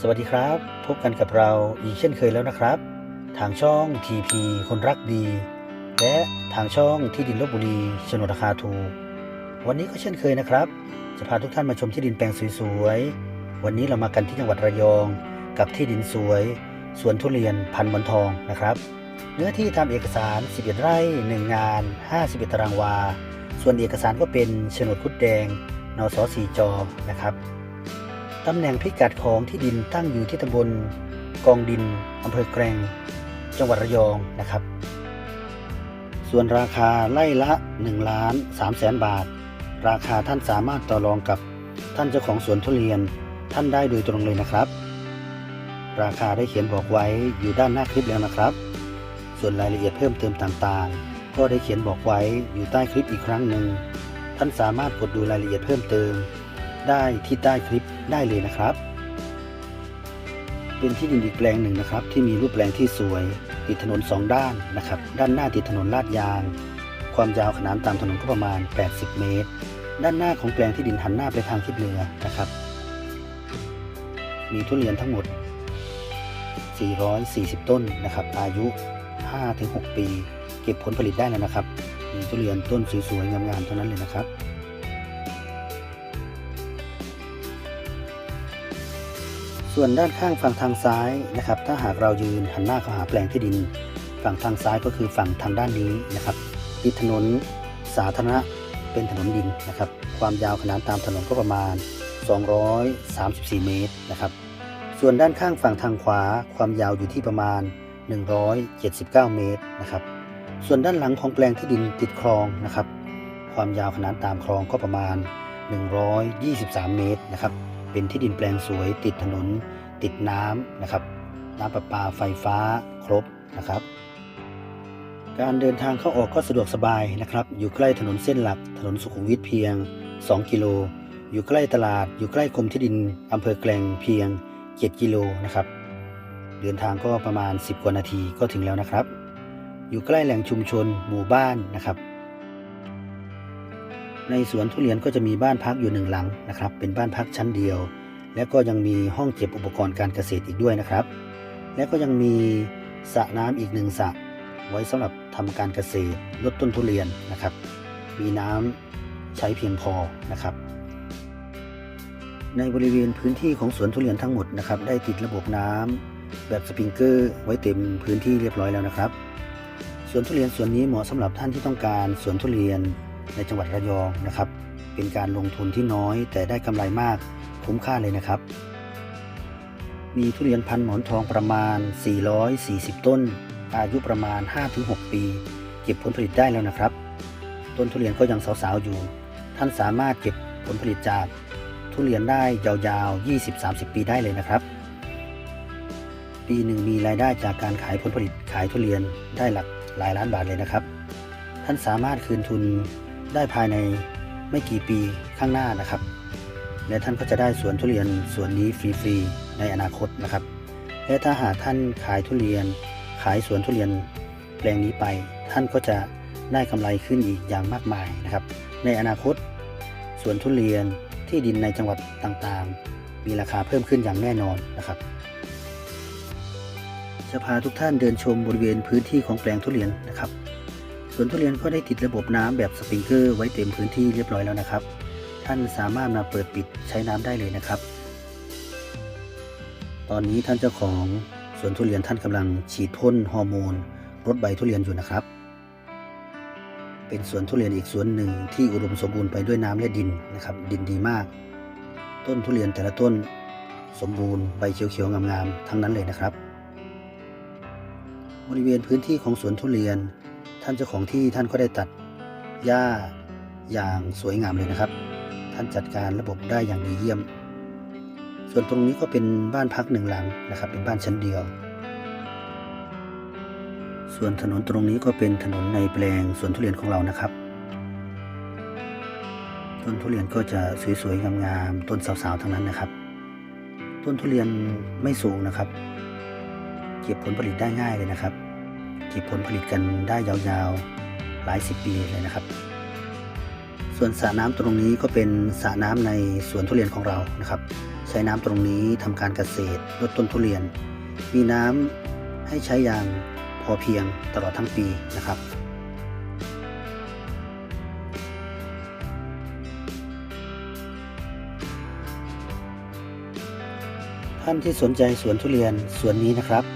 สวัสดีครับ พบกันกับเราอีกเช่นเคยแล้วนะครับ ทางช่อง TP คนรักดี และทางช่องที่ดินลบบุรีโฉนดราคาถูก วันนี้ก็เช่นเคยนะครับ จะพาทุกท่านมาชมที่ดินแปลงสวยๆ วันนี้เรามากันที่จังหวัดระยอง กับที่ดินสวยสวนทุเรียนพันหมอนทองนะครับ เนื้อที่ทำเอกสาร 11 ไร่ 1 งาน 51 ตารางวา ส่วนเอกสารก็เป็นโฉนดคุดแดงนสสีจอนะครับ ตำแหน่งพิกัดของที่ดินตั้งอยู่ที่ตำบลกองดินอำเภอแกลงจังหวัดระยองนะครับ ส่วนราคาไล่ละ1ล้าน3แสนบาท ราคาท่านสามารถต่อรองกับท่านเจ้าของสวนทุเรียนท่านได้โดยตรงเลยนะครับ ราคาได้เขียนบอกไว้อยู่ด้านหน้าคลิปแล้วนะครับ ส่วนรายละเอียดเพิ่มเติมต่างๆ ก็ได้เขียนบอกไว้อยู่ใต้คลิปอีกครั้งหนึ่ง ท่านสามารถกดดูรายละเอียดเพิ่มเติม ได้ที่ใต้คลิป ได้เลยนะครับ เป็นที่ดินอีกแปลงหนึ่งนะครับ ที่มีรูปแปลงที่สวย ติดถนนสองด้านนะครับ ด้านหน้าติดถนนลาดยาง ความยาวขนานตามถนนก็ประมาณ 80 เมตร ด้านหน้าของแปลงที่ดินหันหน้าไปทางทิศเหนือนะครับ มีทุเรียนทั้งหมด 440 ต้นนะครับ อายุ 5-6 ปี เก็บผลผลิตได้แล้วนะครับ มีทุเรียนต้นสวยๆงามๆเท่านั้นเลยนะครับ ส่วนด้านข้างฝั่งทางซ้ายนะครับ ถ้าหากเรายืนหันหน้าเข้าหาแปลงที่ดิน ฝั่งทางซ้ายก็คือฝั่งทางด้านนี้นะครับติดถนนสาธารณะเป็นถนนดินนะครับ ความยาวขนานตามถนนก็ประมาณ 234 เมตรนะครับ ส่วนด้านข้างฝั่งทางขวา ความยาวอยู่ที่ประมาณ 179 เมตรนะครับ ส่วนด้านหลังของแปลงที่ดินติดคลองนะครับ ความยาวขนานตามคลองก็ประมาณ 123 เมตรนะครับ เป็นที่ดินแปลงสวย ติดถนน ติดน้ำนะครับ น้ำประปาไฟฟ้าครบนะครับ การเดินทางเข้าออกก็สะดวกสบายนะครับ อยู่ใกล้ถนนเส้นหลัก ถนนสุขุมวิทเพียง 2 กิโล อยู่ใกล้ตลาด อยู่ใกล้กรมที่ดินอำเภอแกลงเพียง 7 กิโลนะครับ เดินทางก็ประมาณ 10 กว่านาทีก็ถึงแล้วนะครับ อยู่ใกล้แหล่งชุมชนหมู่บ้านนะครับ ในสวนทุเรียนก็จะมีบ้านพักอยู่หนึ่งหลังนะครับ เป็นบ้านพักชั้นเดียว และก็ยังมีห้องเก็บอุปกรณ์การเกษตรอีกด้วยนะครับ และก็ยังมีสระน้ำอีกหนึ่งสระไว้สำหรับทำการเกษตรลดต้นทุเรียนนะครับ มีน้ำใช้เพียงพอนะครับ ในบริเวณพื้นที่ของสวนทุเรียนทั้งหมดนะครับ ได้ติดระบบน้ำแบบสปริงเกอร์ไว้เต็มพื้นที่เรียบร้อยแล้วนะครับสวนทุเรียนสวนนี้เหมาะสำหรับท่านที่ต้องการสวนทุเรียน ในจังหวัดระยองนะครับ เป็นการลงทุนที่น้อยแต่ได้กำไรมากคุ้มค่าเลยนะครับ มีทุเรียนพันหมอนทองประมาณ 440 ต้น อายุประมาณ 5-6 ปี เก็บผลผลิตได้แล้วนะครับ ต้นทุเรียนก็ยังสาวๆอยู่ ท่านสามารถเก็บผลผลิตจากทุเรียนได้ยาวๆ 20-30 ปีได้เลยนะครับ ปีหนึ่งมีรายได้จากการขายผลผลิตขายทุเรียนได้หลักหลายล้านบาทเลยนะครับ ท่านสามารถคืนทุน ได้ภายในไม่กี่ปีข้างหน้านะครับ และท่านก็จะได้สวนทุเรียนสวนนี้ฟรีๆในอนาคตนะครับ และถ้าหากท่านขายทุเรียน ขายสวนทุเรียนแปลงนี้ไป ท่านก็จะได้กำไรขึ้นอีกอย่างมากมายนะครับ ในอนาคตสวนทุเรียนที่ดินในจังหวัดต่างๆ มีราคาเพิ่มขึ้นอย่างแน่นอนนะครับจะพาทุกท่านเดินชมบริเวณพื้นที่ของแปลงทุเรียนนะครับ สวนทุเรียนก็ได้ติดระบบน้ำแบบสปริงเกอร์ไว้เต็มพื้นที่เรียบร้อยแล้วนะครับ ท่านสามารถมาเปิดปิดใช้น้ำได้เลยนะครับ ตอนนี้ท่านเจ้าของสวนทุเรียนท่านกำลังฉีดพ่นฮอร์โมนลดใบทุเรียนอยู่นะครับ เป็นสวนทุเรียนอีกสวนหนึ่งที่อุดมสมบูรณ์ไปด้วยน้ำและดินนะครับ ดินดีมาก ต้นทุเรียนแต่ละต้นสมบูรณ์ใบเขียวๆงามๆทั้งนั้นเลยนะครับ บริเวณพื้นที่ของสวนทุเรียน ท่านเจ้าของที่ท่านก็ได้ตัดหญ้าอย่างสวยงามเลยนะครับ ท่านจัดการระบบได้อย่างดีเยี่ยม ส่วนตรงนี้ก็เป็นบ้านพักหนึ่งหลังนะครับ เป็นบ้านชั้นเดียว ส่วนถนนตรงนี้ก็เป็นถนนในแปลงสวนทุเรียนของเรานะครับ ต้นทุเรียนก็จะสวยๆงามๆต้นสาวๆทั้งนั้นนะครับ ต้นทุเรียนไม่สูงนะครับ เก็บผลผลิตได้ง่ายเลยนะครับ ก็บผลผลิตกันได้ยาวๆหลายสิบปีเลยนะครับ ส่วนสระน้ำตรงนี้ก็เป็นสระน้ำในสวนทุเรียนของเรานะครับ ใช้ช้น้ำตรงนี้ทำการเกษตรลดต้นทุเรียน มีน้ำให้ใช้อย่างพอเพียงตลอดทั้งปีนะครับท่านที่สนใจสวนทุเรียนสวนนี้นะครับ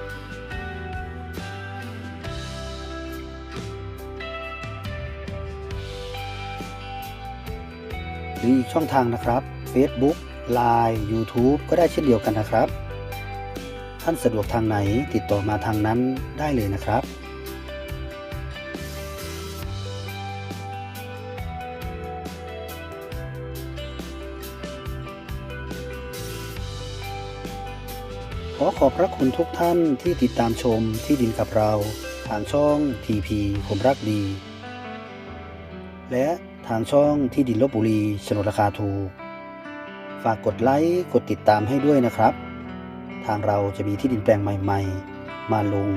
หรืออีกช่องทางนะครับ Facebook Line YouTube ก็ได้เช่นเดียวกันนะครับ ท่านสะดวกทางไหนติดต่อมาทางนั้นได้เลยนะครับขอขอบพระคุณทุกท่านที่ติดตามชมที่ดินกับเรา ทางช่อง TP ผมรักดี และทางช่องที่ดินลบบุรีโฉนดราคาถูก ฝากกดไลค์กดติดตามให้ด้วยนะครับ ทางเราจะมีที่ดินแปลงใหม่ ๆ มาลง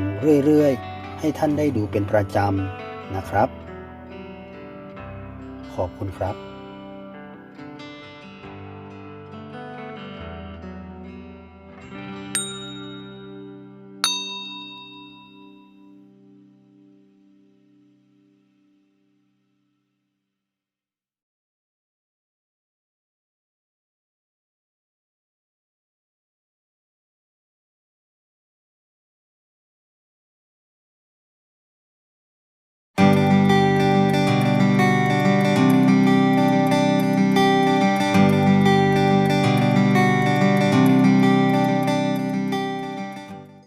เรื่อยๆ ให้ท่านได้ดูเป็นประจำนะครับ ขอบคุณครับ